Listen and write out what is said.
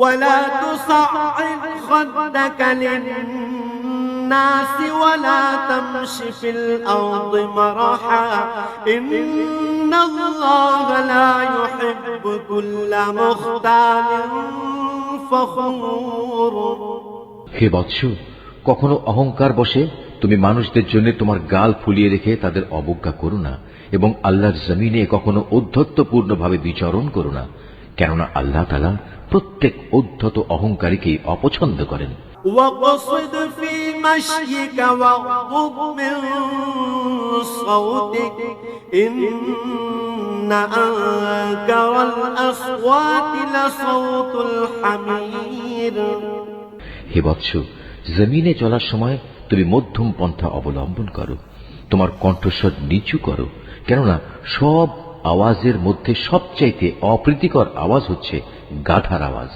ولا تصعد خدك للناس ولا تمش في الأرض مرحا إن الله لا يحب كل مختال فخور হে বৎস কখনো অহংকার বসে তুমি মানুষদের জন্য তোমার গাল ফুলিয়ে রেখে তাদের অবজ্ঞা করো না এবং আল্লাহর জমিনে কখনো ঔদ্ধত্যপূর্ণভাবে বিচরণ করো না কেননা আল্লাহ তালা প্রত্যেক ঔদ্ধত অহংকারীকেই অপছন্দ করেন واقصد في مشيك واغضب من صوتك إن أنكر الأصوات لصوت الحمير হে বৎস জমিনে চলার সময় তুমি মধ্যম পন্থা অবলম্বন করো তোমার কণ্ঠস্বর নিচু করো কেননা সব আওয়াজের মধ্যে সবচাইতে অপ্রীতিকর আওয়াজ হচ্ছে গাধার আওয়াজ।